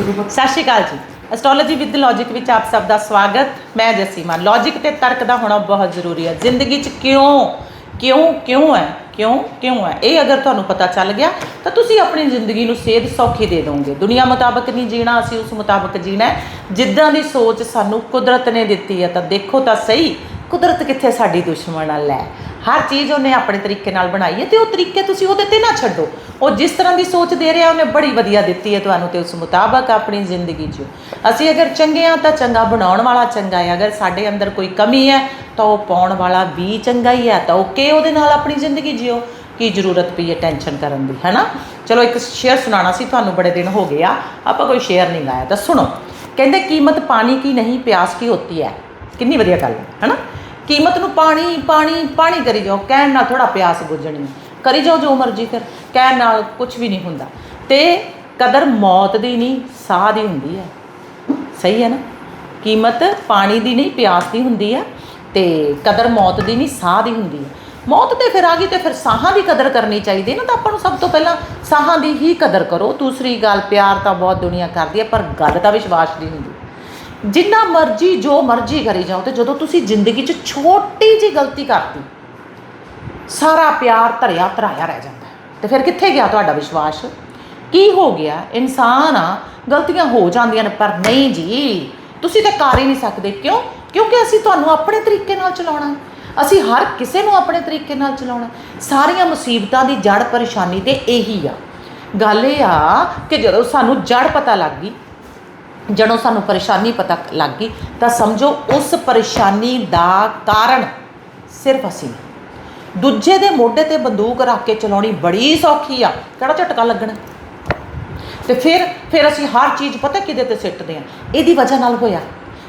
ਸਤਿ ਸ਼੍ਰੀ ਅਕਾਲ ਜੀ। Astrology with logic ਵਿੱਚ ਆਪ ਸਭ ਦਾ ਸਵਾਗਤ। ਮੈਂ ਜਸੀਮਾ। ਲੌਜੀਕ ਤੇ ਤਰਕ ਦਾ ਹੋਣਾ ਬਹੁਤ ਜ਼ਰੂਰੀ ਹੈ। ਜ਼ਿੰਦਗੀ 'ਚ ਕਿਉਂ ਕਿਉਂ ਕਿਉਂ ਹੈ? ਕਿਉਂ ਕਿਉਂ ਹੈ? ਇਹ ਅਗਰ ਤੁਹਾਨੂੰ ਪਤਾ ਚੱਲ ਗਿਆ, ਤਾਂ ਤੁਸੀਂ ਆਪਣੀ ਜ਼ਿੰਦਗੀ ਨੂੰ ਸੇਧ ਸੌਖੀ ਦੇ ਦੋਗੇ। ਦੁਨੀਆ ਮੁਤਾਬਕ ਨਹੀਂ ਜੀਣਾ, ਅਸੀਂ ਉਸ ਮੁਤਾਬਕ ਜੀਣਾ ਜਿੱਦਾਂ ਦੀ ਸੋਚ ਸਾਨੂੰ ਕੁਦਰਤ ਨੇ ਦਿੱਤੀ ਹੈ, ਤਾਂ ਦੇਖੋ ਤਾਂ ਸਹੀ ਕੁਦਰਤ ਕਿੱਥੇ ਸਾਡੀ ਦੁਸ਼ਮਣ ਨਾਲ ਲੈ? ਹਰ ਚੀਜ਼ ਉਹਨੇ ਆਪਣੇ ਤਰੀਕੇ ਨਾਲ ਬਣਾਈ ਹੈ ਤੇ ਉਹ ਤਰੀਕੇ ਤੁਸੀਂ ਉਹਦੇ ਤੇ ਨਾ ਛੱਡੋ। ਉਹ ਜਿਸ ਤਰ੍ਹਾਂ ਦੀ ਸੋਚ ਦੇ ਰਿਹਾ, ਉਹਨੇ ਬੜੀ ਵਧੀਆ ਦਿੱਤੀ ਹੈ ਤੁਹਾਨੂੰ ਤੇ ਉਸ ਮੁਤਾਬਕ ਆਪਣੀ ਜ਼ਿੰਦਗੀ ਜਿਓ। ਅਸੀਂ ਅਗਰ ਚੰਗੇ ਆ ਤਾਂ ਚੰਗਾ ਬਣਾਉਣ ਵਾਲਾ ਚੰਗਾ ਹੈ। ਅਗਰ ਸਾਡੇ ਅੰਦਰ ਕੋਈ ਕਮੀ ਹੈ ਤਾਂ ਉਹ ਪਾਉਣ ਵਾਲਾ ਵੀ ਚੰਗਾ ਹੀ ਹੈ। ਤਾਂ ਓਕੇ ਉਹਦੇ ਨਾਲ ਆਪਣੀ ਜ਼ਿੰਦਗੀ ਜਿਓ? ਕੀ ਜ਼ਰੂਰਤ ਪਈ ਹੈ ਟੈਨਸ਼ਨ ਕਰਨ ਦੀ, ਹੈ ਨਾ? ਚਲੋ ਇੱਕ ਸ਼ੇਅਰ ਸੁਣਾਉਣਾ ਸੀ, ਤੁਹਾਨੂੰ ਬੜੇ ਦਿਨ ਹੋ ਗਏ ਆ। ਆਪਾਂ ਕੋਈ ਸ਼ੇਅਰ ਨਹੀਂ ਗਾਇਆ ਤਾਂ ਸੁਣੋ, ਕਹਿੰਦੇ ਕੀਮਤ ਪਾਣੀ ਕੀ ਨਹੀਂ, ਪਿਆਸ ਕੀ ਹੋਤੀ ਹੈ? ਕਿੰਨੀ ਵਧੀਆ ਗੱਲ ਹੈ ਹੈ ਨਾ? ਕੀਮਤ ਨੂੰ ਪਾਣੀ ਪਾਣੀ ਪਾਣੀ ਕਰੀ ਜਾਓ, ਕਹਿਣ ਨਾਲ ਥੋੜਾ ਪਿਆਸ ਬੁੱਝਣੀ ਕਰੀ ਜਾਓ ਜੋ ਮਰਜ਼ੀ ਫਿਰ, ਕਹਿਣ ਨਾਲ ਕੁਝ ਵੀ ਨਹੀਂ ਹੁੰਦਾ। ਤੇ ਕਦਰ ਮੌਤ ਦੀ ਨਹੀਂ, ਸਾਹ ਦੀ ਹੁੰਦੀ ਹੈ। ਸਹੀ ਹੈ ਨਾ? ਕੀਮਤ ਪਾਣੀ ਦੀ ਨਹੀਂ, ਪਿਆਸ ਦੀ ਹੁੰਦੀ ਹੈ ਤੇ ਕਦਰ ਮੌਤ ਦੀ ਨਹੀਂ, ਸਾਹ ਦੀ ਹੁੰਦੀ ਹੈ। ਮੌਤ ਤੇ ਫਿਰ ਆ ਗਈ ਤੇ ਫਿਰ ਸਾਹਾਂ ਦੀ ਕਦਰ ਕਰਨੀ ਚਾਹੀਦੀ ਹੈ ਨਾ, ਤਾਂ ਆਪਾਂ ਨੂੰ ਸਭ ਤੋਂ ਪਹਿਲਾਂ ਸਾਹਾਂ ਦੀ ਹੀ ਕਦਰ ਕਰੋ। ਦੂਸਰੀ ਗੱਲ, ਪਿਆਰ ਤਾਂ ਬਹੁਤ ਦੁਨੀਆ ਕਰਦੀ ਹੈ, ਪਰ ਗੱਲ ਤਾਂ ਵਿਸ਼ਵਾਸ ਨਹੀਂ ਹੁੰਦੀ ਜਿੰਨਾ ਮਰਜ਼ੀ, ਜੋ ਮਰਜ਼ੀ ਕਰੀ ਜਾਓ ਤੇ ਜਦੋਂ ਤੁਸੀਂ ਜ਼ਿੰਦਗੀ 'ਚ ਛੋਟੀ ਜੀ ਗਲਤੀ ਕਰਤੀ, ਸਾਰਾ ਪਿਆਰ ਧਰਿਆ, ਧਰਾਇਆ ਰਹਿ ਜਾਂਦਾ ਹੈ। ਤੇ ਫਿਰ ਕਿੱਥੇ ਗਿਆ ਤੁਹਾਡਾ ਵਿਸ਼ਵਾਸ? ਕੀ ਹੋ ਗਿਆ? ਇਨਸਾਨ ਆ, ਗਲਤੀਆਂ ਹੋ ਜਾਂਦੀਆਂ ਨੇ, ਪਰ ਨਹੀਂ ਜੀ, ਤੁਸੀਂ ਤਾਂ ਕਰ ਹੀ ਨਹੀਂ ਸਕਦੇ। ਕਿਉਂ? ਕਿਉਂਕਿ ਅਸੀਂ ਤੁਹਾਨੂੰ ਆਪਣੇ ਤਰੀਕੇ ਨਾਲ ਚਲਾਉਣਾ ਅਸੀਂ ਹਰ ਕਿਸੇ ਨੂੰ ਆਪਣੇ ਤਰੀਕੇ ਨਾਲ ਚਲਾਉਣਾ ਸਾਰੀਆਂ ਮੁਸੀਬਤਾਂ ਦੀ ਜੜ ਪਰੇਸ਼ਾਨੀ ਤੇ ਇਹੀ ਆ। ਗੱਲ ਇਹ ਆ ਕਿ ਜਦੋਂ ਸਾਨੂੰ ਜੜ ਪਤਾ ਲੱਗ ਗਈ ਜਦੋਂ ਸਾਨੂੰ ਪਰੇਸ਼ਾਨੀ ਪਤਾ ਲੱਗ ਗਈ, ਤਾਂ ਸਮਝੋ ਉਸ ਪਰੇਸ਼ਾਨੀ ਦਾ ਕਾਰਨ ਸਿਰਫ ਅਸੀਂ ਦੂਜੇ ਦੇ ਮੋਢੇ ਤੇ ਬੰਦੂਕ ਰੱਖ ਕੇ ਚਲਾਉਣੀ ਬੜੀ ਸੌਖੀ ਆ। ਕਿਹੜਾ ਝਟਕਾ ਲੱਗਣਾ? ਤੇ ਫਿਰ ਫਿਰ ਅਸੀਂ ਹਰ ਚੀਜ਼ ਪਤਾ ਕਿਹਦੇ ਤੇ ਸਿੱਟਦੇ ਆ? ਇਹਦੀ ਵਜ੍ਹਾ ਨਾਲ ਹੋਇਆ।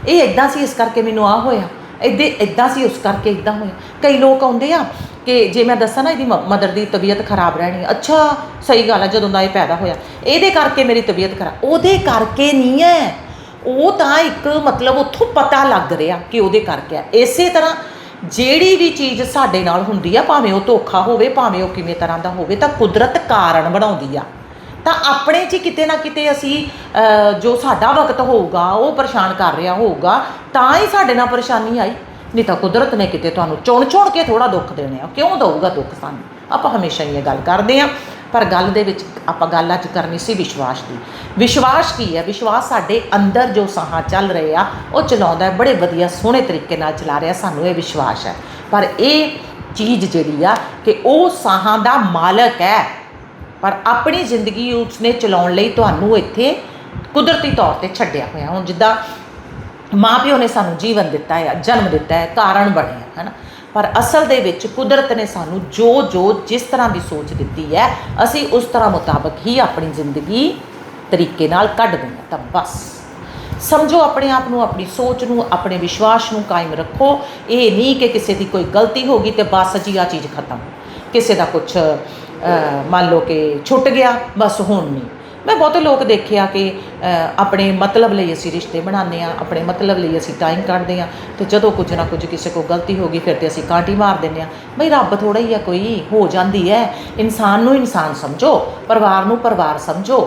ਇਹ ਇਦਾਂ ਸੀ ਇਸ ਕਰਕੇ ਮੈਨੂੰ ਆ ਹੋਇਆ। ਇੱਦੇ ਇਦਾਂ ਸੀ ਉਸ ਕਰਕੇ ਇਦਾਂ ਹੋਇਆ। ਕਈ ਲੋਕ ਆਉਂਦੇ ਆ ਕਿ ਜੇ ਮੈਂ ਦੱਸਾਂ ਨਾ ਇਹਦੀ ਮਦਰ ਦੀ ਤਬੀਅਤ ਖਰਾਬ ਰਹਿਣੀ ਅੱਛਾ, ਸਹੀ ਗੱਲ ਹੈ ਜਦੋਂ ਦਾ ਇਹ ਪੈਦਾ ਹੋਇਆ। ਇਹਦੇ ਕਰਕੇ ਮੇਰੀ ਤਬੀਅਤ ਖਰਾਬ ਉਹਦੇ ਕਰਕੇ ਨਹੀਂ ਹੈ ਉਹ ਤਾਂ ਇੱਕ ਮਤਲਬ ਉੱਥੋਂ ਪਤਾ ਲੱਗ ਰਿਹਾ ਕਿ ਉਹਦੇ ਕਰਕੇ ਆ। ਇਸੇ ਤਰ੍ਹਾਂ ਜਿਹੜੀ ਵੀ ਚੀਜ਼ ਸਾਡੇ ਨਾਲ ਹੁੰਦੀ ਆ, ਭਾਵੇਂ ਉਹ ਧੋਖਾ ਹੋਵੇ, ਭਾਵੇਂ ਉਹ ਕਿਵੇਂ ਤਰ੍ਹਾਂ ਦਾ ਹੋਵੇ, ਤਾਂ ਕੁਦਰਤ ਕਾਰਨ ਬਣਾਉਂਦੀ ਆ। ਤਾਂ ਆਪਣੇ 'ਚ ਹੀ ਕਿਤੇ ਨਾ ਕਿਤੇ ਅਸੀਂ ਜੋ ਸਾਡਾ ਵਕਤ ਹੋਊਗਾ, ਉਹ ਪਰੇਸ਼ਾਨ ਕਰ ਰਿਹਾ ਹੋਊਗਾ, ਤਾਂ ਹੀ ਸਾਡੇ ਨਾਲ ਪਰੇਸ਼ਾਨੀ ਆਈ। ਨਹੀਂ ਤਾਂ ਕੁਦਰਤ ਨੇ ਕਿਤੇ ਤੁਹਾਨੂੰ ਚੁਣ ਚੁਣ ਕੇ ਥੋੜਾ ਦੁੱਖ ਦੇਣੇ ਆ। ਕਿਉਂ ਦਊਗਾ ਦੁੱਖ ਸਾਨੂੰ? ਆਪਾਂ ਹਮੇਸ਼ਾ ਹੀ ਇਹ ਗੱਲ ਕਰਦੇ ਆ ਪਰ ਗੱਲ ਦੇ ਵਿੱਚ ਆਪਾਂ ਗੱਲ ਅੱਜ ਕਰਨੀ ਸੀ ਵਿਸ਼ਵਾਸ ਦੀ। ਵਿਸ਼ਵਾਸ ਕੀ ਹੈ? ਵਿਸ਼ਵਾਸ ਸਾਡੇ ਅੰਦਰ ਜੋ ਸਾਹਾਂ ਚੱਲ ਰਹੇ ਆ, ਉਹ ਚਲਾਉਂਦਾ ਹੈ, ਬੜੇ ਵਧੀਆ ਸੋਹਣੇ ਤਰੀਕੇ ਨਾਲ ਚਲਾ ਰਿਹਾ ਸਾਨੂੰ ਇਹ ਵਿਸ਼ਵਾਸ ਹੈ। ਪਰ ਇਹ ਚੀਜ਼ ਜਿਹੜੀ ਆ ਕਿ ਉਹ ਸਾਹਾਂ ਦਾ ਮਾਲਕ ਹੈ। ਪਰ ਆਪਣੀ ਜ਼ਿੰਦਗੀ ਉਸਨੇ ਚਲਾਉਣ ਲਈ ਤੁਹਾਨੂੰ ਇੱਥੇ ਕੁਦਰਤੀ ਤੌਰ ਤੇ ਛੱਡਿਆ ਹੋਇਆ। ਹੁਣ ਜਿੱਦਾਂ ਮਾਂ ਪਿਓ ਨੇ ਸਾਨੂੰ ਜੀਵਨ ਦਿੱਤਾ ਹੈ, ਜਨਮ ਦਿੱਤਾ ਹੈ, ਕਾਰਨ ਬਣੇ ਹੈ, ਹੈਨਾ? ਪਰ ਅਸਲ ਦੇ ਵਿੱਚ ਕੁਦਰਤ ਨੇ ਸਾਨੂੰ ਜੋ ਜੋ ਜਿਸ ਤਰ੍ਹਾਂ ਦੀ ਸੋਚ ਦਿੱਤੀ ਹੈ, ਅਸੀਂ ਉਸ ਤਰ੍ਹਾਂ ਮੁਤਾਬਕ ਹੀ ਆਪਣੀ ਜ਼ਿੰਦਗੀ ਤਰੀਕੇ ਨਾਲ ਕੱਢ ਹਾਂ, ਤਾਂ ਬਸ। ਸਮਝੋ ਆਪਣੇ ਆਪ ਨੂੰ, ਆਪਣੀ ਸੋਚ ਨੂੰ, ਆਪਣੇ ਵਿਸ਼ਵਾਸ ਨੂੰ ਕਾਇਮ ਰੱਖੋ। ਇਹ ਨਹੀਂ ਕਿ ਕਿਸੇ ਦੀ ਕੋਈ ਗਲਤੀ ਹੋ ਗਈ ਤੇ ਬਸ ਜੀ ਆ ਚੀਜ਼ ਖਤਮ। ਕਿਸੇ ਦਾ ਕੁਝ ਮੰਨ ਲਓ ਕਿ ਛੁੱਟ ਗਿਆ, ਬਸ ਹੁਣ ਨਹੀਂ। ਮੈਂ ਬਹੁਤੇ ਲੋਕ ਦੇਖਿਆ ਕਿ ਆਪਣੇ ਮਤਲਬ ਲਈ ਅਸੀਂ ਰਿਸ਼ਤੇ ਬਣਾਉਂਦੇ ਆ, ਆਪਣੇ ਮਤਲਬ ਲਈ ਅਸੀਂ ਟਾਈਮ ਕੱਢਦੇ ਆ ਤੇ ਜਦੋਂ ਕੁਝ ਨਾ ਕੁਝ ਕਿਸੇ ਕੋਲ ਗਲਤੀ ਹੋ ਗਈ, ਫਿਰ ਤੇ ਅਸੀਂ ਕਾਂਟੀ ਮਾਰ ਦਿੰਦੇ ਆ। ਬਈ ਰੱਬ ਥੋੜਾ ਹੀ ਆ, ਕੋਈ ਹੋ ਜਾਂਦੀ ਹੈ ਇਨਸਾਨ ਨੂੰ ਇਨਸਾਨ ਸਮਝੋ, ਪਰਿਵਾਰ ਨੂੰ ਪਰਿਵਾਰ ਸਮਝੋ।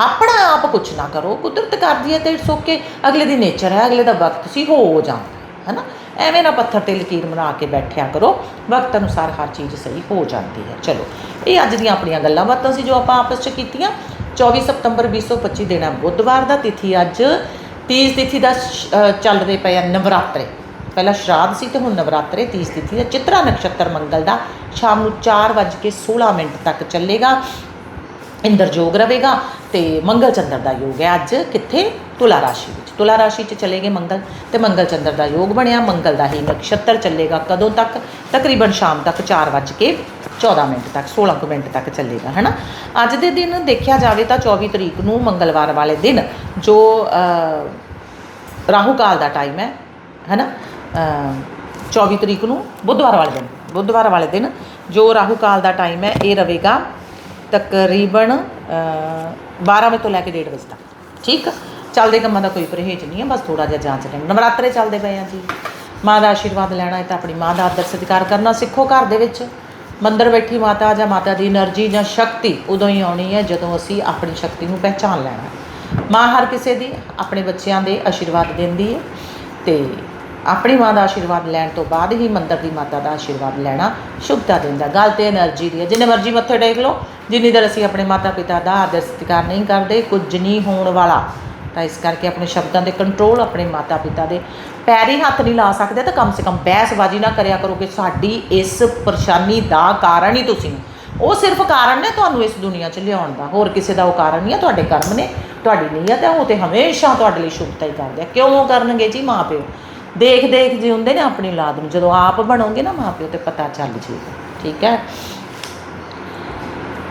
ਆਪਣਾ ਆਪ ਕੁਝ ਨਾ ਕਰੋ, ਕੁਦਰਤ ਕਰਦੀ ਹੈ ਤੇ ਇਟਸ ਓਕੇ ਅਗਲੇ ਦੀ ਨੇਚਰ ਹੈ ਅਗਲੇ ਦਾ ਵਕਤ ਸੀ ਹੋ ਜਾਂਦਾ ਹੈ ਨਾ ਐਵੇਂ ਨਾ ਪੱਥਰ ਤੇ ਲਕੀਰ ਬਣਾ ਕੇ ਬੈਠਿਆ ਕਰੋ, ਵਕਤ ਅਨੁਸਾਰ ਹਰ ਚੀਜ਼ ਸਹੀ ਹੋ ਜਾਂਦੀ ਹੈ ਚਲੋ, ਇਹ ਅੱਜ ਦੀਆਂ ਆਪਣੀਆਂ ਗੱਲਾਂ ਬਾਤਾਂ ਸੀ ਜੋ ਆਪਾਂ ਆਪਸ 'ਚ ਕੀਤੀਆਂ। 24 ਸਤੰਬਰ 2025 ਦਿਨ ਹੈ ਬੁੱਧਵਾਰ ਦਾ ਤਿਥੀ ਅੱਜ। ਤੀਜ ਤਿਥੀ ਦਾ ਸ਼- ਅ, ਚੱਲ ਰਹੇ ਪਏ ਆ ਨਵਰਾਤਰੇ। ਪਹਿਲਾਂ ਸ਼ਰਾਧ ਸੀ ਤੇ ਹੁਣ ਨਵਰਾਤਰੇ। ਤੀਜ ਤਿਥੀ ਦਾ ਚਿਤਰਾ ਨਕਸ਼ਤਰ ਮੰਗਲ ਦਾ ਸ਼ਾਮ ਨੂੰ 4:16 ਮਿੰਟ ਤੱਕ ਚੱਲੇਗਾ। ਇੰਦਰ ਜੋਗ ਰਵੇਗਾ ਤੇ ਮੰਗਲ ਚੰਦਰ ਦਾ ਯੋਗ ਹੈ ਅੱਜ। ਕਿੱਥੇ? ਤੁਲਾ ਰਾਸ਼ੀ ਵਿੱਚ। ਤੁਲਾ ਰਾਸ਼ੀ 'ਚ ਚਲੇ ਗਏ ਮੰਗਲ ਤੇ ਮੰਗਲ ਚੰਦਰ ਦਾ ਯੋਗ ਬਣਿਆ। ਮੰਗਲ ਦਾ ਹੀ ਨਕਸ਼ਤਰ ਚੱਲੇਗਾ ਕਦੋਂ ਤੱਕ? ਤਕਰੀਬਨ ਸ਼ਾਮ ਤੱਕ 4:14 ਮਿੰਟ ਤੱਕ 16 ਕੁ ਮਿੰਟ ਤੱਕ ਚੱਲੇਗਾ ਹੈਨਾ? ਅੱਜ ਦੇ ਦਿਨ ਦੇਖਿਆ ਜਾਵੇ ਤਾਂ 24 ਤਰੀਕ ਨੂੰ ਮੰਗਲਵਾਰ ਵਾਲੇ ਦਿਨ ਜੋ ਰਾਹੂ ਕਾਲ ਦਾ ਟਾਈਮ ਹੈ ਹੈਨਾ? ਅ, 24 ਤਰੀਕ ਨੂੰ ਬੁੱਧਵਾਰ ਵਾਲੇ ਦਿਨ ਬੁੱਧਵਾਰ ਵਾਲੇ ਦਿਨ ਜੋ ਰਾਹੂ ਕਾਲ ਦਾ ਟਾਈਮ ਹੈ ਇਹ ਰਵੇਗਾ ਤਕਰੀਬਨ ਅ, 12 ਵਜੇ ਤੋਂ ਲੈ ਕੇ 1:30 ਵਜੇ ਤੱਕ ਠੀਕ? ਚੱਲਦੇ ਕੰਮਾਂ ਦਾ ਕੋਈ ਪਰਹੇਜ਼ ਨਹੀਂ ਹੈ ਬਸ ਥੋੜਾ ਜਿਹਾ ਜਾਂਚ ਲੈਣਾ ਨਵਰਾਤਰੇ ਚੱਲਦੇ ਪਏ ਆ ਜੀ। ਮਾਂ ਦਾ ਆਸ਼ੀਰਵਾਦ ਲੈਣਾ ਹੈ ਤਾਂ ਆਪਣੀ ਮਾਂ ਦਾ ਆਦਰ ਸਤਿਕਾਰ ਕਰਨਾ ਸਿੱਖੋ ਘਰ ਦੇ ਵਿੱਚ। ਮੰਦਰ ਬੈਠੀ ਮਾਤਾ ਜਾਂ ਮਾਤਾ ਦੀ એનર્ਜੀ ਜਾਂ ਸ਼ਕਤੀ ਉਦੋਂ ਹੀ ਆਉਣੀ ਹੈ, ਜਦੋਂ ਅਸੀਂ ਆਪਣੀ ਸ਼ਕਤੀ ਨੂੰ ਪਹਿਚਾਨ ਲੈਣਾ ਮਾਂ ਹਰ ਕਿਸੇ ਦੀ ਆਪਣੇ ਬੱਚਿਆਂ ਦੇ ਆਸ਼ੀਰਵਾਦ ਦਿੰਦੀ ਹੈ ਤੇ ਆਪਣੀ ਮਾਂ ਦਾ ਆਸ਼ੀਰਵਾਦ ਲੈਣ ਤੋਂ ਬਾਅਦ ਹੀ ਮੰਦਰ ਦੀ ਮਾਤਾ ਦਾ ਆਸ਼ੀਰਵਾਦ ਲੈਣਾ ਸ਼ੁਭਤਾ ਦਿੰਦਾ ਗੱਲ ਤੇ એનર્ਜੀ ਦੀ ਹੈ। ਜਿੰਨੇ ਮਰਜ਼ੀ ਮੱਥੇ ਟੇਕ ਲਓ, ਜਿੰਨੀ ਦਰ ਅਸੀਂ ਆਪਣੇ ਮਾਤਾ ਪਿਤਾ ਦਾ ਆਦਰ ਸਤਿਕਾਰ ਨਹੀਂ ਕਰਦੇ, ਕੁਝ ਨਹੀਂ ਹੋਣ ਵਾਲਾ, ਤਾਂ ਇਸ ਕਰਕੇ ਆਪਣੇ ਸ਼ਬਦਾਂ ਦੇ ਕੰਟਰੋਲ ਆਪਣੇ ਮਾਤਾ ਪਿਤਾ ਦੇ ਪੈਰੀ ਹੱਥ ਨਹੀਂ ਲਾ ਸਕਦੇ ਤਾਂ ਕਮ ਸੇ ਕਮ ਬਹਿਸਬਾਜ਼ੀ ਨਾ ਕਰਿਆ ਕਰੋ ਕਿ ਸਾਡੀ ਇਸ ਪਰੇਸ਼ਾਨੀ ਦਾ ਕਾਰਨ ਹੀ ਤੁਸੀਂ ਉਹ ਸਿਰਫ ਕਾਰਨ ਨੇ ਤੁਹਾਨੂੰ ਇਸ ਦੁਨੀਆ 'ਚ ਲਿਆਉਣ ਦਾ। ਹੋਰ ਕਿਸੇ ਦਾ ਉਹ ਕਾਰਨ ਨਹੀਂ ਹੈ, ਤੁਹਾਡੇ ਕਰਮ ਨੇ, ਤੁਹਾਡੀ ਨੀਅਤ ਹੈ, ਉਹ ਤੇ ਹਮੇਸ਼ਾ ਤੁਹਾਡੇ ਲਈ ਸ਼ੁਭਤਾ ਹੀ ਕਰਦੇ ਆ। ਕਿਉਂ ਕਰਨਗੇ ਜੀ ਮਾਪਿਓ? ਦੇਖ ਦੇਖ ਜੀ ਹੁੰਦੇ ਨੇ ਆਪਣੀ ਔਲਾਦ ਨੂੰ, ਜਦੋਂ ਆਪ ਬਣੋਗੇ ਨਾ ਮਾਪਿਓ ਤੇ ਪਤਾ ਚੱਲ ਜੇਗਾ, ਠੀਕ ਹੈ?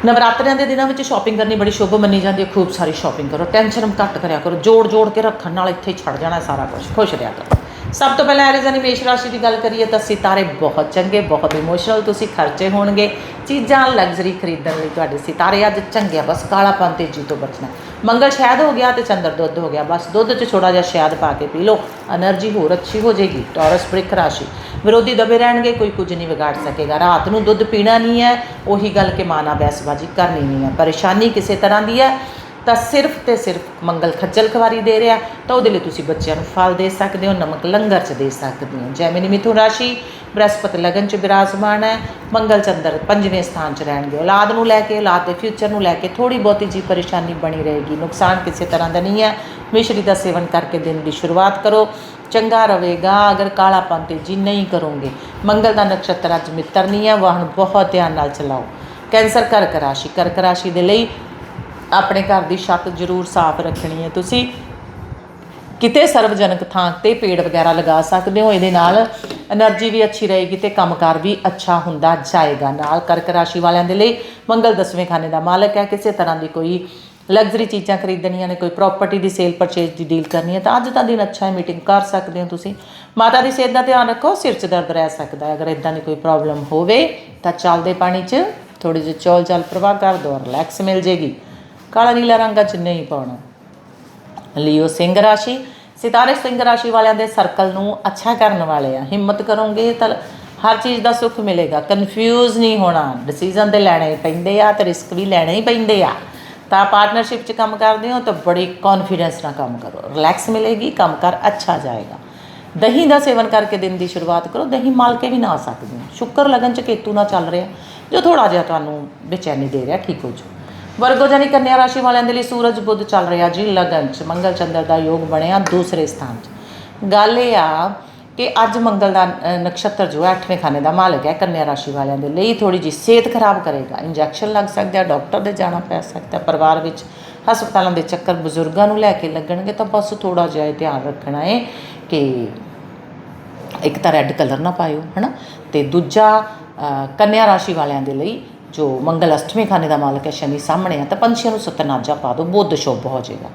ਨਵਰਾਤਰਿਆਂ ਦੇ ਦਿਨਾਂ ਵਿੱਚ ਸ਼ਾਪਿੰਗ ਕਰਨੀ ਬੜੀ ਸ਼ੁਭ ਮੰਨੀ ਜਾਂਦੀ ਹੈ, ਖੂਬ ਸਾਰੀ ਸ਼ਾਪਿੰਗ ਕਰੋ ਟੈਨਸ਼ਨ ਘੱਟ ਕਰਿਆ ਕਰੋ ਜੋੜ ਜੋੜ ਕੇ ਰੱਖਣ ਨਾਲ ਇੱਥੇ ਛੱਡ ਜਾਣਾ ਸਾਰਾ ਕੁਝ ਖੁਸ਼ ਰਿਹਾ ਕਰੋ। ਸਭ ਤੋਂ ਪਹਿਲਾਂ ਐਰੀਜ਼ ਦੀ ਮੇਸ਼ ਰਾਸ਼ੀ ਦੀ ਗੱਲ ਕਰੀਏ ਤਾਂ ਸਿਤਾਰੇ ਬਹੁਤ ਚੰਗੇ, ਬਹੁਤ ਇਮੋਸ਼ਨਲ ਤੁਸੀਂ ਖਰਚੇ ਹੋਣਗੇ। ਚੀਜ਼ਾਂ ਲਗਜ਼ਰੀ ਖਰੀਦਣ ਲਈ ਤੁਹਾਡੇ ਸਿਤਾਰੇ ਅੱਜ ਚੰਗੇ ਆ, ਬਸ ਕਾਲਾਪਨ ਤੇਜ਼ੀ ਤੋਂ ਬਚਣਾ ਮੰਗਲ ਸ਼ਹਿਦ ਹੋ ਗਿਆ ਤੇ ਚੰਦਰ ਦੁੱਧ ਹੋ ਗਿਆ, ਬਸ ਦੁੱਧ 'ਚ ਛੋੜਾ ਜਿਹਾ ਸ਼ਹਿਦ ਪਾ ਕੇ ਪੀ ਲਓ। એનર્ਜੀ ਹੋਰ ਅੱਛੀ ਹੋ ਜਾਏਗੀ ਟੌਰਸ ਬ੍ਰਿਕ ਰਾਸ਼ੀ। ਵਿਰੋਧੀ ਦਬੇ ਰਹਿਣਗੇ, ਕੋਈ ਕੁਝ ਨਹੀਂ ਵਿਗਾੜ ਸਕੇਗਾ। ਰਾਤ ਨੂੰ ਦੁੱਧ ਪੀਣਾ ਨਹੀਂ ਹੈ, ਉਹੀ ਗੱਲ ਕਿ ਮਾਨਾ ਬੈਸਬਾਜੀ ਕਰਨੀ ਨਹੀਂ ਹੈ। ਪਰੇਸ਼ਾਨੀ ਕਿਸੇ ਤਰ੍ਹਾਂ ਦੀ ਹੈ। ਤਾਂ ਸਿਰਫ ਤੇ ਸਿਰਫ ਮੰਗਲ ਖੱਜਲ ਖਵਾਰੀ ਦੇ ਰਿਹਾ, ਤਾਂ ਉਹਦੇ ਲਈ ਤੁਸੀਂ ਬੱਚਿਆਂ ਨੂੰ ਫਲ ਦੇ ਸਕਦੇ ਹੋ, ਨਮਕ ਲੰਗਰ ਚ ਦੇ ਸਕਦੇ ਹੋ। ਜੈਮਿਨੀ ਮਿਥੁਨ ਰਾਸ਼ੀ, ਬ੍ਰਹਸਪਤੀ ਲਗਨ ਚ ਬਿਰਾਜਮਾਨ ਹੈ, ਮੰਗਲ ਚੰਦਰ ਪੰਜਵੇਂ ਸਥਾਨ ਚ ਰਹਿਣਗੇ। ਔਲਾਦ ਨੂੰ ਲੈ ਕੇ, ਔਲਾਦ ਦੇ ਫਿਊਚਰ ਨੂੰ ਲੈ ਕੇ ਥੋੜੀ ਬਹੁਤੀ ਜੀ ਪਰੇਸ਼ਾਨੀ ਬਣੀ ਰਹੇਗੀ। ਨੁਕਸਾਨ ਕਿਸੇ ਤਰ੍ਹਾਂ ਦਾ ਨਹੀਂ ਹੈ। ਮਿਸ਼ਰੀ ਦਾ ਸੇਵਨ ਕਰਕੇ ਦਿਨ ਦੀ ਸ਼ੁਰੂਆਤ ਕਰੋ। ਚੰਗਾ ਰਹੇਗਾ, ਅਗਰ ਕਾਲਾ ਤੇ ਜੀ ਨਹੀਂ ਕਰੋਗੇ। ਮੰਗਲ ਦਾ ਨਕਸ਼ਤਰ ਅੱਜ ਮਿੱਤਰ ਨਹੀਂ ਹੈ ਵਾਹਨ ਬਹੁਤ ਧਿਆਨ ਨਾਲ ਚਲਾਓ। ਕੈਂਸਰ ਕਰਕ ਰਾਸ਼ੀ ਕਰਕ ਰਾਸ਼ੀ ਦੇ ਲਈ ਆਪਣੇ ਘਰ ਦੀ ਛੱਤ ਜ਼ਰੂਰ ਸਾਫ਼ ਰੱਖਣੀ ਹੈ। ਤੁਸੀਂ ਕਿਤੇ ਸਰਵਜਨਕ ਥਾਂ ਤੇ ਪੇੜ ਵਗੈਰਾ ਲਗਾ ਸਕਦੇ ਹੋ। ਇਹਦੇ ਨਾਲ એનર્ਜੀ ਵੀ ਅੱਛੀ ਰਹੇਗੀ ਤੇ ਕੰਮਕਾਰ ਵੀ ਅੱਛਾ ਹੁੰਦਾ ਜਾਏਗਾ। ਨਾਲ ਕਰਕ ਰਾਸ਼ੀ ਵਾਲਿਆਂ ਦੇ ਲਈ ਮੰਗਲ ਦਸਵੇਂ ਖਾਨੇ ਦਾ ਮਾਲਕ ਹੈ। ਕਿਸੇ ਤਰ੍ਹਾਂ ਦੀ ਕੋਈ ਲਗਜ਼ਰੀ ਚੀਜ਼ਾਂ ਖਰੀਦਣੀਆਂ ਨੇ, ਕੋਈ ਪ੍ਰਾਪਰਟੀ ਦੀ ਸੇਲ ਪਰਚੇਜ਼ ਦੀ ਡੀਲ ਕਰਨੀ ਹੈ ਤਾਂ ਅੱਜ ਦਾ ਦਿਨ ਅੱਛਾ ਹੈ। ਮੀਟਿੰਗ ਕਰ ਸਕਦੇ ਹੋ ਤੁਸੀਂ। ਮਾਤਾ ਦੀ ਸਿਹਤ ਦਾ ਧਿਆਨ ਰੱਖੋ, ਸਿਰ 'ਚ ਦਰਦ ਰਹਿ ਸਕਦਾ ਹੈ। ਅਗਰ ਇਦਾਂ ਦੀ ਕੋਈ ਪ੍ਰੋਬਲਮ ਹੋਵੇ ਤਾਂ ਚੱਲਦੇ ਪਾਣੀ 'ਚ ਥੋੜੀ ਜਿਹੀ ਚੌਲ ਚਲ ਪ੍ਰਵਾਹ ਕਰ ਦਿਓ ਰਿਲੈਕਸ ਮਿਲ ਜੇਗੀ। ਕਾਲਾ ਨੀਲਾ ਰੰਗ ਚ ਨਹੀਂ ਪਾਉਣਾ। ਲਿਓ ਸਿੰਘ ਰਾਸ਼ੀ। ਸਿਤਾਰੇ ਸਿੰਘ ਰਾਸ਼ੀ ਵਾਲਿਆਂ ਦੇ ਸਰਕਲ ਨੂੰ ਅੱਛਾ ਕਰਨ ਵਾਲੇ ਆ। ਹਿੰਮਤ ਕਰੋਗੇ ਤਾਂ ਹਰ ਚੀਜ਼ ਦਾ ਸੁੱਖ ਮਿਲੇਗਾ। ਕਨਫਿਊਜ਼ ਨਹੀਂ ਹੋਣਾ। ਡਿਸੀਜਨ ਤੇ ਲੈਣੇ ਪੈਂਦੇ ਆ ਤੇ ਰਿਸਕ ਵੀ ਲੈਣੇ ਹੀ ਪੈਂਦੇ ਆ। ਤਾਂ ਪਾਰਟਨਰਸ਼ਿਪ 'ਚ ਕੰਮ ਕਰਦੇ ਹੋ ਤਾਂ ਬੜੀ ਕੌਨਫੀਡੈਂਸ ਨਾਲ ਕੰਮ ਕਰੋ। ਰਿਲੈਕਸ ਮਿਲੇਗੀ, ਕੰਮ ਕਰ ਅੱਛਾ ਜਾਏਗਾ। ਦਹੀਂ ਦਾ ਸੇਵਨ ਕਰਕੇ ਦਿਨ ਦੀ ਸ਼ੁਰੂਆਤ ਕਰੋ। ਦਹੀਂ ਮਾਲ ਕੇ ਵੀ ਨਾ ਸਕਦੇ ਹੋ। ਸ਼ੁੱਕਰ ਲਗਨ 'ਚ ਕੇਤੂ ਨਾਲ ਚੱਲ ਰਿਹਾ। ਜੋ ਥੋੜਾ ਜਿਹਾ ਤੁਹਾਨੂੰ ਬੇਚੈਨੀ ਦੇ ਰਿਹਾ, ਠੀਕ ਹੋ ਜਾਓ ਵਰਗੋ ਜਾਨੀ ਕੰਨਿਆ ਰਾਸ਼ੀ ਵਾਲਿਆਂ ਦੇ ਲਈ ਸੂਰਜ ਬੁੱਧ ਚੱਲ ਰਿਹਾ ਜੀ ਲਗਨ ਚ। ਮੰਗਲ ਚੰਦਰ ਦਾ ਯੋਗ ਬਣਿਆ ਦੂਸਰੇ ਸਥਾਨ 'ਚ। ਗੱਲ ਇਹ ਆ ਕਿ ਅੱਜ ਮੰਗਲ ਦਾ ਨਕਸ਼ਤਰ ਜੋ ਹੈ 8ਵੇਂ ਖਾਨੇ ਦਾ ਮਾਲਕ ਹੈ। ਕੰਨਿਆ ਰਾਸ਼ੀ ਵਾਲਿਆਂ ਦੇ ਲਈ ਥੋੜੀ ਜੀ ਸਿਹਤ ਖਰਾਬ ਕਰੇਗਾ। ਇੰਜੈਕਸ਼ਨ ਲੱਗ ਸਕਦਾ ਡਾਕਟਰ ਦੇ ਜਾਣਾ ਪੈ ਸਕਦਾ ਪਰਿਵਾਰ ਵਿੱਚ ਹਸਪਤਾਲਾਂ ਦੇ ਚੱਕਰ ਬਜ਼ੁਰਗਾਂ ਨੂੰ ਲੈ ਕੇ ਲੱਗਣਗੇ ਤਾਂ ਬਸ ਥੋੜਾ ਜਿਹਾ ਇਹ ਧਿਆਨ ਰੱਖਣਾ ਹੈ ਕਿ ਇੱਕ ਤਾਂ ਰੈੱਡ ਕਲਰ ਨਾ ਪਾਇਓ, ਹਨਾ? ਤੇ ਦੂਜਾ ਕੰਨਿਆ ਰਾਸ਼ੀ ਵਾਲਿਆਂ ਦੇ ਲਈ ਜੋ ਮੰਗਲ ਅਸ਼ਟਮੀ ਖਾਨੇ ਦਾ ਮਾਲਕ ਹੈ, ਸ਼ਨੀ ਸਾਹਮਣੇ ਆ, ਤਾਂ ਪੰਛੀਆਂ ਨੂੰ ਸਤਨਾਜਾ ਪਾ ਦਿਓ, ਬੁੱਧ ਸ਼ੁਭ ਹੋ ਜਾਏਗਾ।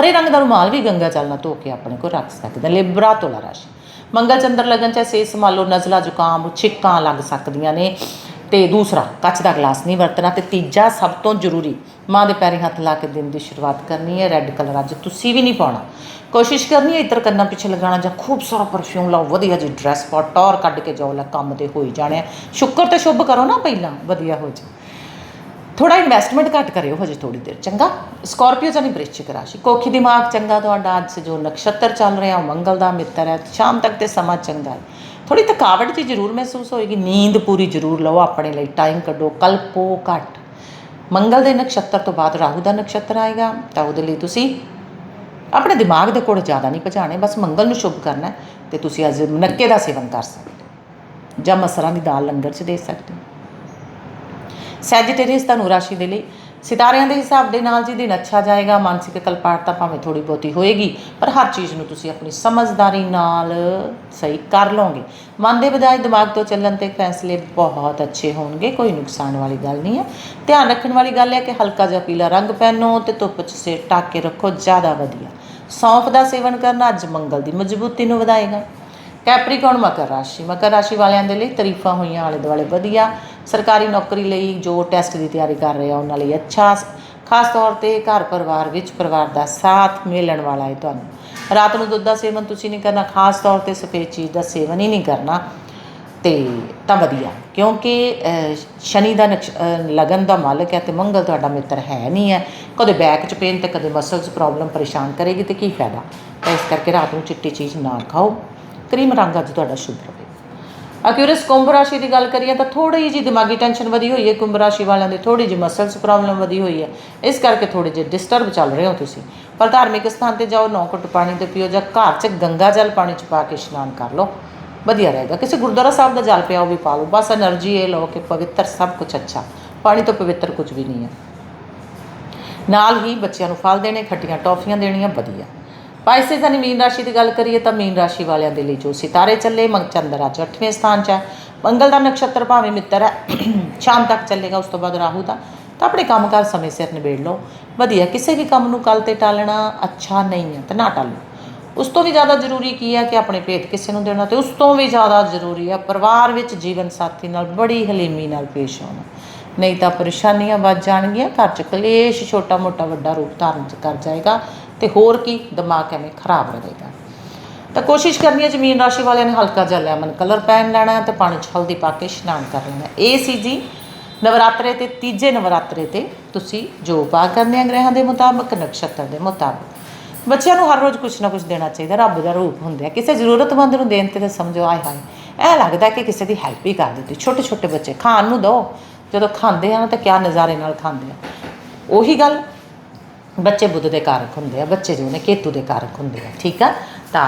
ਹਰੇ ਰੰਗ ਦਾ ਰੁਮਾਲ ਵੀ ਗੰਗਾ ਜਲ ਨਾਲ ਧੋ ਕੇ ਆਪਣੇ ਕੋਲ ਰੱਖ ਸਕਦੇ ਲਿਬਰਾ ਤੋਲਾ ਰਾਸ਼ੀ। ਮੰਗਲ ਚੰਦਰ ਲਗਨ ਚ ਸੇ ਸੰਭਾਲੋ, ਨਜ਼ਲਾ ਜ਼ੁਕਾਮ, ਛਿੱਕਾਂ ਲੱਗ ਸਕਦੀਆਂ ਨੇ, ਤੇ ਦੂਸਰਾ, ਕੱਚ ਦਾ ਗਲਾਸ ਨਹੀਂ ਵਰਤਣਾ, ਤੇ ਤੀਜਾ, ਸਭ ਤੋਂ ਜ਼ਰੂਰੀ, ਮਾਂ ਦੇ ਪੈਰੀ ਹੱਥ ਲਾ ਕੇ ਦਿਨ ਦੀ ਸ਼ੁਰੂਆਤ ਕਰਨੀ ਹੈ, ਰੈੱਡ ਕਲਰ ਅੱਜ ਤੁਸੀਂ ਵੀ ਨਹੀਂ ਪਾਉਣਾ। ਕੋਸ਼ਿਸ਼ ਕਰਨੀ ਹੈ ਇੱਧਰ ਕੰਨਾਂ ਪਿੱਛੇ ਲਗਾਉਣਾ ਜਾਂ ਖੂਬ ਸਾਰਾ ਪਰਫਿਊਮ ਲਾਓ ਵਧੀਆ ਜੀ ਡਰੈਸ ਪਾ ਟੌਰ ਕੱਢ ਕੇ ਜਾਓ ਲੈ ਕੰਮ ਤੇ ਹੋਈ ਜਾਣੇ ਆ ਸ਼ੁਕਰ ਤੇ ਸ਼ੁਭ ਕਰੋ ਨਾ ਪਹਿਲਾਂ ਵਧੀਆ ਹੋ ਜਾ ਥੋੜਾ ਇਨਵੈਸਟਮੈਂਟ ਘੱਟ ਕਰਿਓ ਹਜੇ ਥੋੜੀ ਦੇਰ ਚੰਗਾ ਸਕਾਰਪੀਓ ਜਾਨੀ ਬ੍ਰਿਸ਼ਚਿਕ ਰਾਸ਼ੀ ਕੋਖੀ ਦਿਮਾਗ ਚੰਗਾ ਤੁਹਾਡਾ ਅੱਜ ਜੋ ਨਕਸ਼ਤਰ ਚੱਲ ਰਿਹਾ ਉਹ ਮੰਗਲ ਦਾ ਮਿੱਤਰ ਹੈ ਸ਼ਾਮ ਤੱਕ ਤੇ ਸਮਾਂ ਚੰਗਾ ਹੈ ਥੋੜੀ ਥਕਾਵਟ ਜੀ ਜ਼ਰੂਰ ਮਹਿਸੂਸ ਹੋਏਗੀ ਨੀਂਦ ਪੂਰੀ ਜ਼ਰੂਰ ਲਓ ਆਪਣੇ ਲਈ ਟਾਈਮ ਕੱਢੋ ਕਲਪੋ ਘੱਟ ਮੰਗਲ ਦੇ ਨਕਸ਼ਤਰ ਤੋਂ ਬਾਅਦ ਰਾਹੂ ਦਾ ਨਕਸ਼ਤਰ ਆਏਗਾ ਤਾਂ ਉਹਦੇ ਲਈ ਤੁਸੀਂ ਆਪਣੇ ਦਿਮਾਗ ਦੇ ਕੋਲ ਜ਼ਿਆਦਾ ਨਹੀਂ ਭਜਾਣੇ ਬਸ ਮੰਗਲ ਨੂੰ ਸ਼ੁਭ ਕਰਨਾ ਹੈ ਤੇ ਤੁਸੀਂ ਅੱਜ ਨੱਕੇ ਦਾ ਸੇਵਨ ਕਰ ਸਕਦੇ ਹੋ। ਜਾਂ ਮਸਰਾਂ ਦੀ ਦਾਲ ਲੰਗਰ 'ਚ ਦੇ ਸਕਦੇ ਹੋ। ਸੈਜੀਟੇਰੀਅਸ ਧਨੂ ਰਾਸ਼ੀ ਦੇ ਲਈ। ਸਿਤਾਰਿਆਂ ਦੇ ਹਿਸਾਬ ਦੇ ਨਾਲ ਜੀ ਦਿਨ ਅੱਛਾ ਜਾਏਗਾ, ਮਾਨਸਿਕ ਕਲਪਾਟਤਾ ਭਾਵੇਂ ਥੋੜੀ ਬਹੁਤੀ ਹੋਏਗੀ, ਪਰ ਹਰ ਚੀਜ਼ ਨੂੰ ਤੁਸੀਂ ਆਪਣੀ ਸਮਝਦਾਰੀ ਨਾਲ ਸਹੀ ਕਰ ਲਓਗੇ। ਮਨ ਦੇ ਬਜਾਏ ਦਿਮਾਗ ਤੋਂ ਚੱਲਣ ਤੇ ਫੈਸਲੇ ਬਹੁਤ ਅੱਛੇ ਹੋਣਗੇ, ਕੋਈ ਨੁਕਸਾਨ ਵਾਲੀ ਗੱਲ ਨਹੀਂ ਹੈ। ਧਿਆਨ ਰੱਖਣ ਵਾਲੀ ਗੱਲ ਹੈ ਕਿ ਹਲਕਾ ਜਿਹਾ ਪੀਲਾ ਰੰਗ ਪਹਿਨੋ ਤੇ ਧੁੱਪ 'ਚ ਸਿਰ ਢੱਕ ਕੇ ਰੱਖੋ, ਜ਼ਿਆਦਾ ਵਧੀਆ। ਸੌਂਫ ਦਾ ਸੇਵਨ ਕਰਨਾ ਅੱਜ ਮੰਗਲ ਦੀ ਮਜ਼ਬੂਤੀ ਨੂੰ ਵਧਾਏਗਾ। ਕੈਪਰੀਕੌਨ ਮਕਰ ਰਾਸ਼ੀ। ਮਕਰ ਰਾਸ਼ੀ ਵਾਲਿਆਂ ਦੇ ਲਈ ਤਾਰੀਫਾਂ ਹੋਈਆਂ ਆਲੇ ਦੁਆਲੇ ਵਧੀਆ। ਸਰਕਾਰੀ ਨੌਕਰੀ ਲਈ ਜੋ ਟੈਸਟ ਦੀ ਤਿਆਰੀ ਕਰ ਰਹੇ ਆ ਉਹਨਾਂ ਲਈ ਅੱਛਾ। ਖਾਸ ਤੌਰ ਤੇ ਘਰ ਪਰਿਵਾਰ ਵਿੱਚ ਪਰਿਵਾਰ ਦਾ ਸਾਥ ਮਿਲਣ ਵਾਲਾ ਹੈ ਤੁਹਾਨੂੰ। ਰਾਤ ਨੂੰ ਦੁੱਧ ਦਾ ਸੇਵਨ ਤੁਸੀਂ ਨਹੀਂ ਕਰਨਾ, ਖਾਸ ਤੌਰ ਤੇ ਸਫੇਦ ਚੀਜ਼ ਦਾ ਸੇਵਨ ਹੀ ਨਹੀਂ ਕਰਨਾ। ਤੇ ਤਾਂ ਵਧੀਆ, ਕਿਉਂਕਿ ਸ਼ਨੀ ਦਾ ਨਕਸ਼ ਲਗਨ ਦਾ ਮਾਲਕ ਹੈ ਅਤੇ ਮੰਗਲ ਤੁਹਾਡਾ ਮਿੱਤਰ ਹੈ ਨਹੀਂ ਹੈ। ਕਦੇ ਬੈਕ 'ਚ ਪੇਨ ਅਤੇ ਕਦੇ ਮਸਲਸ ਪ੍ਰੋਬਲਮ ਪਰੇਸ਼ਾਨ ਕਰੇਗੀ ਤੇ ਕੀ ਫਾਇਦਾ? ਤਾਂ ਇਸ ਕਰਕੇ ਰਾਤ ਨੂੰ ਚਿੱਟੀ ਚੀਜ਼ ਨਾ ਖਾਓ। ਕਰੀਮ ਰੰਗ ਅੱਜ ਤੁਹਾਡਾ ਸ਼ੁਭ ਰਹੇ ਅਕਿਊਰਸ ਕੁੰਭ ਰਾਸ਼ੀ ਦੀ ਗੱਲ ਕਰੀਏ ਤਾਂ ਥੋੜੀ ਜਿਹੀ ਦਿਮਾਗੀ ਟੈਨਸ਼ਨ ਵਧੀ ਹੋਈ ਹੈ। ਕੁੰਭ ਰਾਸ਼ੀ ਵਾਲਿਆਂ ਦੀ ਥੋੜੀ ਜਿਹੀ ਮਸਲਸ ਪ੍ਰੋਬਲਮ ਵਧੀ ਹੋਈ ਹੈ। ਇਸ ਕਰਕੇ ਥੋੜੇ ਜਿਹੇ ਡਿਸਟਰਬ ਚੱਲ ਰਹੇ ਹੋ ਤੁਸੀਂ। ਪਰ ਧਾਰਮਿਕ ਸਥਾਨ ਤੇ ਜਾਓ, ਨੌ ਘੁੱਟ ਪਾਣੀ ਤੇ ਪੀਓ ਜਾਂ ਘਰ 'ਚ ਗੰਗਾ ਜਲ ਪਾਣੀ 'ਚ ਪਾ ਕੇ ਇਸ਼ਨਾਨ ਕਰ ਲਓ। ਵਧੀਆ ਰਹੇਗਾ। ਕਿਸੇ ਗੁਰਦੁਆਰਾ ਸਾਹਿਬ ਦਾ ਜਲ ਪਿਆ ਉਹ ਵੀ ਪਾ ਬਸ એનર્ਜੀ ਇਹ ਲਓ ਕਿ ਪਵਿੱਤਰ ਸਭ ਕੁਝ ਅੱਛਾ। ਪਾਣੀ ਤੋਂ ਪਵਿੱਤਰ ਕੁਝ ਵੀ ਨਹੀਂ ਹੈ। ਨਾਲ ਹੀ ਬੱਚਿਆਂ ਨੂੰ ਫਲ ਦੇਣੇ, ਖੱਟੀਆਂ ਟੌਫੀਆਂ ਦੇਣੀਆਂ, ਵਧੀਆ। ਪਾਈਸੇ ਦਾ ਮੀਨ ਰਾਸ਼ੀ ਦੀ ਗੱਲ ਕਰੀਏ ਤਾਂ ਮੀਨ ਰਾਸ਼ੀ ਵਾਲਿਆਂ ਦੇ ਲਈ ਜੋ ਸਿਤਾਰੇ ਚੱਲੇ ਮੰਗ ਚੰਦਰ ਅੱਜ 8ਵੇਂ ਸਥਾਨ 'ਚ ਹੈ। ਮੰਗਲ ਦਾ ਨਕਸ਼ਤਰ ਭਾਵੇਂ ਮਿੱਤਰ ਹੈ, ਸ਼ਾਮ ਤੱਕ ਚੱਲੇਗਾ, ਉਸ ਤੋਂ ਬਾਅਦ ਰਾਹੂ ਦਾ। ਤਾਂ ਆਪਣੇ ਕੰਮਕਾਰ ਸਮੇਂ ਸਿਰ ਨਿਬੇੜ ਲਓ। ਵਧੀਆ, ਕਿਸੇ ਵੀ ਕੰਮ ਨੂੰ ਕੱਲ ਤੇ ਟਾਲਣਾ ਅੱਛਾ ਨਹੀਂ ਹੈ, ਤਾਂ ਨਾ ਟਾਲੋ। ਉਸ ਤੋਂ ਵੀ ਜ਼ਿਆਦਾ ਜ਼ਰੂਰੀ ਕੀ ਹੈ ਕਿ ਆਪਣੇ ਭੇਤ ਕਿਸੇ ਨੂੰ ਦੇਣਾ ਤੇ ਉਸ ਤੋਂ ਵੀ ਜ਼ਿਆਦਾ ਜ਼ਰੂਰੀ ਹੈ ਪਰਿਵਾਰ ਵਿੱਚ ਜੀਵਨ ਸਾਥੀ ਨਾਲ ਬੜੀ ਹਲੀਮੀ ਨਾਲ ਪੇਸ਼ ਆਉਣਾ ਨਹੀਂ ਤਾਂ ਪਰੇਸ਼ਾਨੀਆਂ ਵੱਧ ਜਾਣਗੀਆਂ, ਘਰ 'ਚ ਕਲੇਸ਼ ਛੋਟਾ ਮੋਟਾ ਵੱਡਾ ਰੂਪ ਧਾਰਨ ਚ ਕਰ ਜਾਏਗਾ ਤੇ ਹੋਰ ਕੀ, ਦਿਮਾਗ ਐਵੇਂ ਖਰਾਬ ਰਹੇਗਾ। ਤਾਂ ਕੋਸ਼ਿਸ਼ ਕਰਨੀ ਹੈ ਜ਼ਮੀਨ ਰਾਸ਼ੀ ਵਾਲਿਆਂ ਨੇ ਹਲਕਾ ਜਿਹਾ ਲੈਮਨ ਕਲਰ ਪਹਿਨ ਲੈਣਾ ਹੈ ਤੇ ਪਾਣੀ 'ਚ ਹਲਦੀ ਪਾ ਕੇ ਇਸ਼ਨਾਨ ਕਰ ਲੈਣਾ। ਇਹ ਸੀ ਜੀ ਨਵਰਾਤਰੇ ਤੇ ਤੀਜੇ ਨਵਰਾਤਰੇ ਤੇ ਤੁਸੀਂ ਜੋ ਉਪਾਅ ਕਰਨੇ ਆ ਗ੍ਰਹਿਾਂ ਦੇ ਮੁਤਾਬਕ, ਨਕਸ਼ਤਰ ਦੇ ਮੁਤਾਬਕ। ਬੱਚਿਆਂ ਨੂੰ ਹਰ ਰੋਜ਼ ਕੁਝ ਨਾ ਕੁਝ ਦੇਣਾ ਚਾਹੀਦਾ, ਰੱਬ ਦਾ ਰੂਪ ਹੁੰਦਾ ਕਿਸੇ ਜ਼ਰੂਰਤਮੰਦ ਨੂੰ ਦੇਣ ਤੇ ਤਾਂ ਸਮਝੋ, ਆਏ ਹਾਏ। ਇਹ ਲੱਗਦਾ ਕਿ ਕਿਸੇ ਦੀ ਹੈਲਪ ਹੀ ਕਰ ਦਿੱਤੀ। ਛੋਟੇ ਛੋਟੇ ਬੱਚੇ, ਖਾਣ ਨੂੰ ਦਿਓ ਜਦੋਂ ਖਾਂਦੇ ਆ ਨਾ ਤਾਂ ਕਿਆ ਨਜ਼ਾਰੇ ਨਾਲ ਖਾਂਦੇ ਆ। ਉਹੀ ਗੱਲ ਬੱਚੇ ਬੁੱਧ ਦੇ ਕਾਰਕ ਹੁੰਦੇ ਆ, ਬੱਚੇ ਜੋ ਨੇ ਕੇਤੂ ਦੇ ਕਾਰਕ ਹੁੰਦੇ ਆ, ਠੀਕ ਆ? ਤਾਂ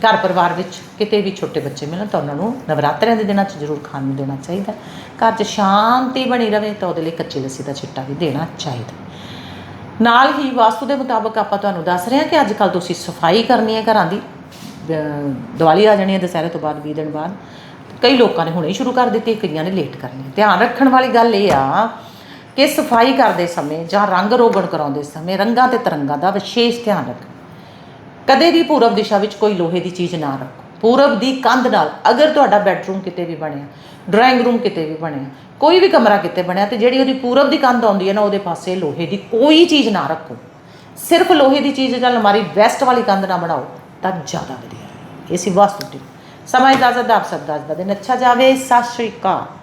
ਘਰ ਪਰਿਵਾਰ ਵਿੱਚ ਕਿਤੇ ਵੀ ਛੋਟੇ ਬੱਚੇ ਮਿਲਣ ਤਾਂ ਉਹਨਾਂ ਨੂੰ ਨਵਰਾਤਰਿਆਂ ਦੇ ਦਿਨਾਂ 'ਚ ਜ਼ਰੂਰ ਖਾਣ ਨੂੰ ਦੇਣਾ ਚਾਹੀਦਾ। ਘਰ 'ਚ ਸ਼ਾਂਤੀ ਬਣੀ ਰਵੇ ਤਾਂ ਉਹਦੇ ਲਈ ਕੱਚੀ ਲੱਸੀ ਦਾ ਛਿੱਟਾ ਵੀ ਦੇਣਾ ਚਾਹੀਦਾ। ਨਾਲ ਹੀ ਵਾਸਤੂ ਦੇ ਮੁਤਾਬਕ ਆਪਾਂ ਤੁਹਾਨੂੰ ਦੱਸ ਰਹੇ ਹਾਂ ਕਿ ਅੱਜ ਕੱਲ ਤੁਸੀਂ ਸਫ਼ਾਈ ਕਰਨੀ ਹੈ ਘਰਾਂ ਦੀ। ਅਹ ਦੀਵਾਲੀ ਆ ਜਾਣੀ ਹੈ ਦੁਸਹਿਰੇ ਤੋਂ ਬਾਅਦ 20 ਦਿਨ ਬਾਅਦ। ਕਈ ਲੋਕਾਂ ਨੇ ਹੁਣੇ ਹੀ ਸ਼ੁਰੂ ਕਰ ਦਿੱਤੀ, ਕਈਆਂ ਨੇ ਲੇਟ ਕਰਨੀ ਧਿਆਨ ਰੱਖਣ ਵਾਲੀ ਗੱਲ ਇਹ ਆ ਕਿ ਸਫ਼ਾਈ ਕਰਦੇ ਸਮੇਂ ਜਾਂ ਰੰਗ ਰੋਗਣ ਕਰਾਉਂਦੇ ਸਮੇਂ ਰੰਗਾਂ ਤੇ ਤਰੰਗਾਂ ਦਾ ਵਿਸ਼ੇਸ਼ ਧਿਆਨ ਰੱਖਣਾ ਕਦੇ ਵੀ ਪੂਰਬ ਦਿਸ਼ਾ ਵਿੱਚ ਕੋਈ ਲੋਹੇ ਦੀ ਚੀਜ਼ ਨਾ ਰੱਖੋ। ਪੂਰਬ ਦੀ ਕੰਧ ਨਾਲ ਅਗਰ ਤੁਹਾਡਾ ਬੈਡਰੂਮ ਕਿਤੇ ਵੀ ਬਣਿਆ ਡਰਾਇੰਗ ਰੂਮ ਕਿਤੇ ਵੀ ਬਣਿਆ ਕੋਈ ਵੀ ਕਮਰਾ ਕਿਤੇ ਬਣਿਆ ਤੇ ਜਿਹੜੀ ਉਹਦੀ ਪੂਰਬ ਦੀ ਕੰਧ ਆਉਂਦੀ ਹੈ ਨਾ ਉਹਦੇ ਪਾਸੇ ਲੋਹੇ ਦੀ ਕੋਈ ਚੀਜ਼ ਨਾ ਰੱਖੋ। ਸਿਰਫ ਲੋਹੇ ਦੀ ਚੀਜ਼ ਨਾਲ ਅਲਮਾਰੀ ਵੈਸਟ ਵਾਲੀ ਕੰਧ ਨਾ ਬਣਾਓ ਤਾਂ ਜ਼ਿਆਦਾ ਵਧੀਆ। ਹੈ ਇਹ ਸੀ ਵਾਸਤੂ ਟਿਪ। ਸਮਾਂ ਇਜਾਜ਼ਤ ਦਾ ਆਪ ਸਭ ਦਾ ਅੱਜ ਦਾ ਦਿਨ ਅੱਛਾ ਜਾਵੇ, ਸਤਿ ਸ਼੍ਰੀ ਅਕਾਲ।